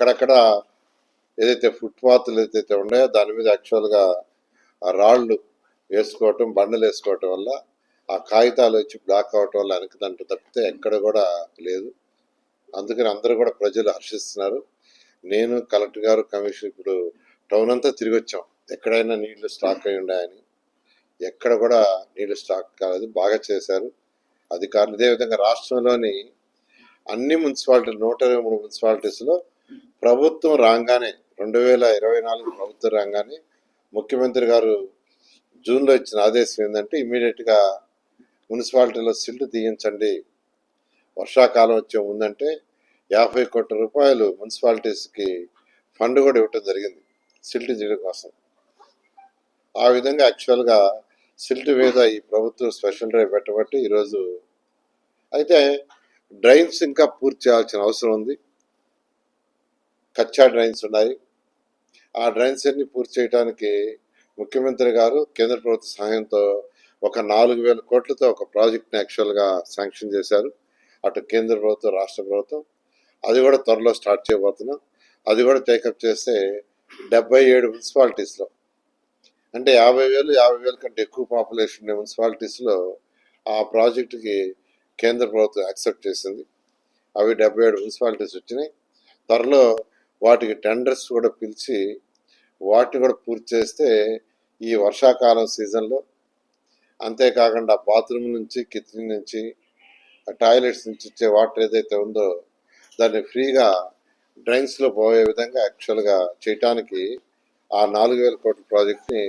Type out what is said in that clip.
అక్కడక్కడ ఏదైతే ఫుట్పాత్లు ఏదైతే ఉన్నాయో దాని మీద యాక్చువల్గా ఆ రాళ్ళు వేసుకోవటం బండలు వేసుకోవటం వల్ల ఆ కాగితాలు వచ్చి బ్లాక్ అవటం వల్ల వెనకదంట తప్పితే ఎక్కడ కూడా లేదు. అందుకని అందరూ కూడా ప్రజలు హర్షిస్తున్నారు. నేను కలెక్టర్ గారు కమిషన్ ఇప్పుడు టౌన్ అంతా తిరిగి వచ్చాం. ఎక్కడైనా నీళ్ళు స్టాక్ అయి ఉన్నాయని. ఎక్కడ కూడా నీళ్ళు స్టాక్ కాలేదు. బాగా చేశారు. అధికారులు. ఇదేవిధంగా రాష్ట్రంలోని అన్ని మున్సిపాలిటీ నూట ఇరవై మూడు మున్సిపాలిటీస్లో ప్రభుత్వం రాగానే రెండు వేల ఇరవై నాలుగు ప్రభుత్వం రాగానే ముఖ్యమంత్రి గారు జూన్లో ఇచ్చిన ఆదేశం ఏంటంటే ఇమీడియట్గా మున్సిపాలిటీలో సిల్ట్ తీయించండి. వర్షాకాలం వచ్చే ముందంటే యాభై కోట్ల రూపాయలు మున్సిపాలిటీస్కి ఫండ్ కూడా ఇవ్వటం జరిగింది సిల్ట్ తీయడం కోసం. ఆ విధంగా యాక్చువల్గా సిల్ట్ మీద ఈ ప్రభుత్వం స్పెషల్ డ్రైవ్ పెట్టబట్టి ఈరోజు అయితే డ్రైవ్స్ ఇంకా పూర్తి చేయాల్సిన అవసరం ఉంది. కచ్చా డ్రైన్స్ ఉన్నాయి. ఆ డ్రైన్స్ అన్ని పూర్తి చేయడానికి ముఖ్యమంత్రి గారు కేంద్ర ప్రభుత్వ సహాయంతో ఒక నాలుగు వేల కోట్లతో ఒక ప్రాజెక్ట్ని యాక్చువల్గా శాంక్షన్ చేశారు. అటు కేంద్ర ప్రభుత్వం రాష్ట్ర ప్రభుత్వం. అది కూడా త్వరలో స్టార్ట్ చేయబోతున్నాం అది కూడా టేకప్ చేస్తే డెబ్బై ఏడు మున్సిపాలిటీస్లో అంటే యాభై వేలు యాభై వేల కంటే ఎక్కువ పాపులేషన్ ఉన్న మున్సిపాలిటీస్లో ఆ ప్రాజెక్టుకి కేంద్ర ప్రభుత్వం యాక్సెప్ట్ చేసింది. అవి డెబ్బై ఏడు మున్సిపాలిటీస్ వచ్చినాయి. త్వరలో వాటికి టెండర్స్ కూడా పిలిచి వాటిని కూడా పూర్తి చేస్తే ఈ వర్షాకాలం సీజన్లో అంతేకాకుండా బాత్రూమ్ నుంచి కిచెన్ నుంచి టాయిలెట్స్ నుంచి ఇచ్చే వాటర్ ఏదైతే ఉందో దాన్ని ఫ్రీగా డ్రైన్స్లో పోయే విధంగా యాక్చువల్గా చేయటానికి ఆ నాలుగు వేల కోట్ల ప్రాజెక్ట్ని